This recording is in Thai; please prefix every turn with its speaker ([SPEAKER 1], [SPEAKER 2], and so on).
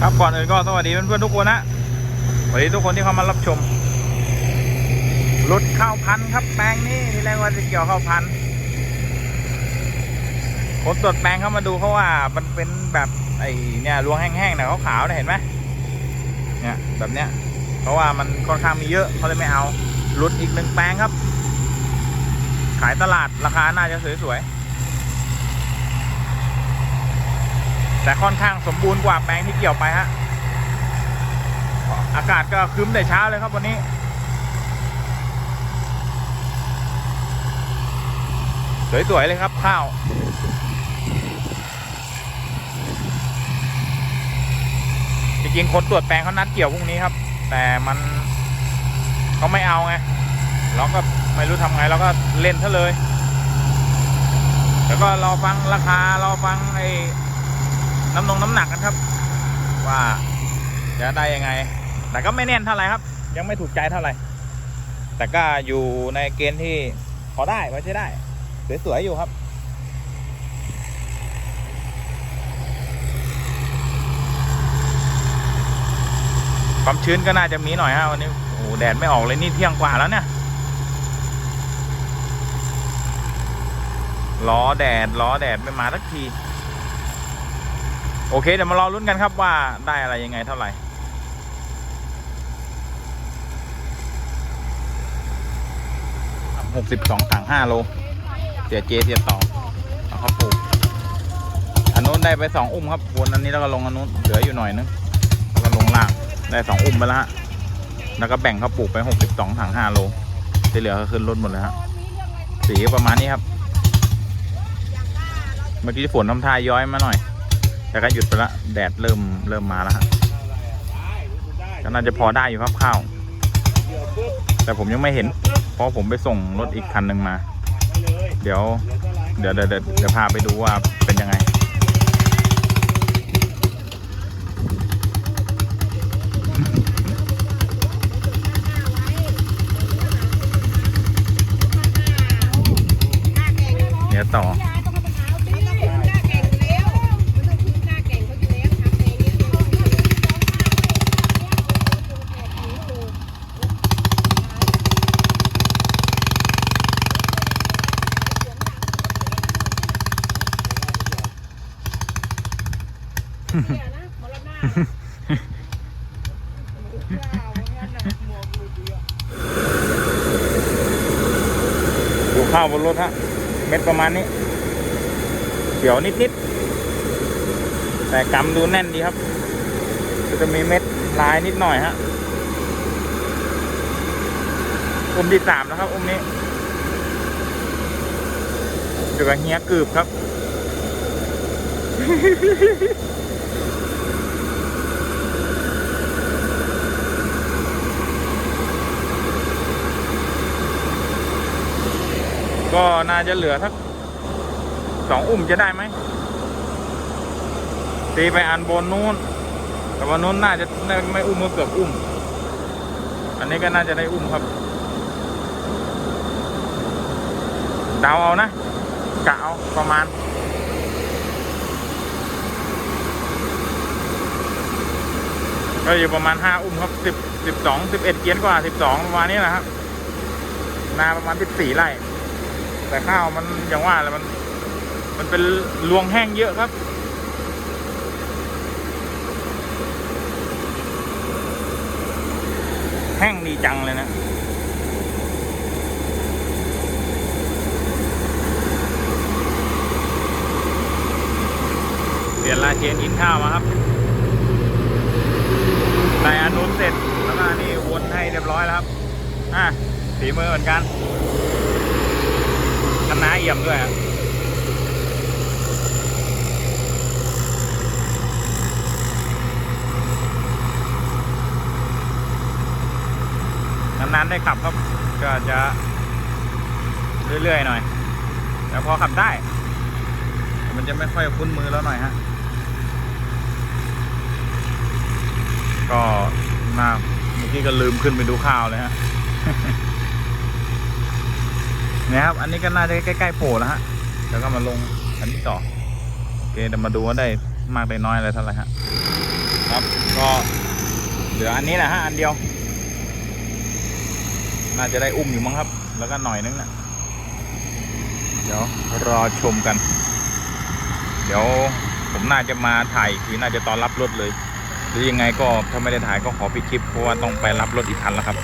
[SPEAKER 1] ครับก่อนอื่นก็สวัสดีเพื่อนๆทุกคนนะสวัสดีทุกคนที่เข้ามารับชมรถข้าวพันธุ์ครับแปลงนี้ที่แรกว่าจะเกี่ยวข้าวพันธุ์คนตรวจแปลงเข้ามาดูเขาว่ามันเป็นแบบไอ้เนี่ยรวงแห้งๆนะขาวๆเนี่ยเห็นไหมเนี่ยแบบเนี้ย เพราะว่ามันค่อนข้างมีเยอะเขาเลยไม่เอารุดอีกหนึ่งแปลงครับ ขายตลาดราคาน่าจะสวยๆ แต่ค่อนข้างสมบูรณ์กว่าแปลงที่เกี่ยวไปฮะ อากาศก็ครึ้มแต่เช้าเลยครับวันนี้ สวย ๆ เลยครับข้าวจริงๆคนตรวจแปลงเขานัดเกี่ยวพรุ่งนี้ครับ แต่มันเขาไม่เอาไงเราก็ไม่รู้ทำไงเราก็เล่นซะเลย แล้วก็รอฟังราคารอฟังไอ้ น้ำนงน้ำหนักกันครับ ว่าจะได้ยังไง แต่ก็ไม่แน่นเท่าไหร่ครับ ยังไม่ถูกใจเท่าไหร่แต่ก็อยู่ในเกณฑ์ที่พอได้ไว้ใช้ได้ สวยๆอยู่ครับความชื้นก็น่าจะมีหน่อยฮะวันนี้โอ้โหแดดไม่ออกเลยนี่เที่ยงกว่าแล้วเนี่ยล้อแดดล้อแดดไม่มาสักที โอเคเดี๋ยวมารอลุ้นกันครับว่าได้อะไรยังไงเท่าไหร่หกสิบสองถังห้าโล เสียเจเสียต่อเอาเขาปลูกอันนู้นได้ไปสองอุ้มครับวนอันนี้แล้วก็ลงอันนู้นเหลืออยู่หน่อยนึงแล้วก็ลงล่างได้สองอุ้มไปแล้วฮะแล้วก็แบ่งเขาปลูกไปหกสิบสองถังห้าโลที่เหลือก็ขึ้นรถหมดเลยฮะสีประมาณนี้ครับ เมื่อกี้ฝนทำท่าย้อยมาหน่อย แต่ก็หยุดไปละแดดเริ่มเริ่มมาแล้วฮะก็น่าจะพอได้อยู่ครับข้าว แต่ผมยังไม่เห็น เพราะผมไปส่งรถอีกคันหนึ่งมา เดี๋ยว เดี๋ยวเดี๋ยวเดี๋ยวเดี๋ยวพาไปดูว่าเป็นยังไง ดูข้าวบนรถฮะ เม็ดประมาณนี้เขียวนิดๆ แต่กำดูแน่นดีครับ จะมีเม็ดลายนิดหน่อยฮะอุ้มที่สามนะครับอุ้มนี้เดี๋ยวกับเฮียกึบครับ ก็น่าจะเหลือสักสองอุ้มจะได้ไหมตีไปอันบนนู้น แต่ว่านู้นน่าจะไม่อุ้มก็เกือบอุ้ม อันนี้ก็น่าจะได้อุ้มครับเดาเอานะกะเอาประมาณก็อยู่ประมาณห้าอุ้มครับสิบสิบสองสิบเอ็ดเกียนกว่าสิบสองประมาณนี้แหละครับ นาประมาณสิบสี่ไร่ แต่ข้าวมันอย่างว่าแหละมัน มันเป็นรวงแห้งเยอะครับ แห้งดีจังเลยนะเปลี่ยนลาเชนอินข้าวมาครับได้อันนู้นเสร็จแล้วก็นี่วนให้เรียบร้อยแล้วครับ อะฝีมือเหมือนกัน คณะเอี่ยมด้วยนานๆได้ขับครับก็จะเรื่อยๆหน่อย แต่พอขับได้ มันจะไม่ค่อยคุ้นมือแล้วหน่อยฮะ ก็มาเมื่อกี้ก็ลืมขึ้นไปดูข้าวเลยฮะ นี่ครับ อันนี้ก็น่าจะใกล้ๆโผล่แล้วฮะ แล้วก็มาลงอันนี้ต่อ โอเคเดี๋ยวมาดูว่าได้มากได้น้อยอะไรเท่าไหร่ฮะ ครับ ก็เหลืออันนี้แหละฮะอันเดียว น่าจะได้อุ้มอยู่มั้งครับ แล้วก็หน่อยนึงนะเดี๋ยวรอชมกัน เดี๋ยวผมน่าจะมาถ่ายอีกทีน่าจะตอนรับรถเลย หรือยังไงก็ถ้าไม่ได้ถ่ายก็ขอปิดคลิปเพราะว่าต้องไปรับรถอีกคันแล้วครับ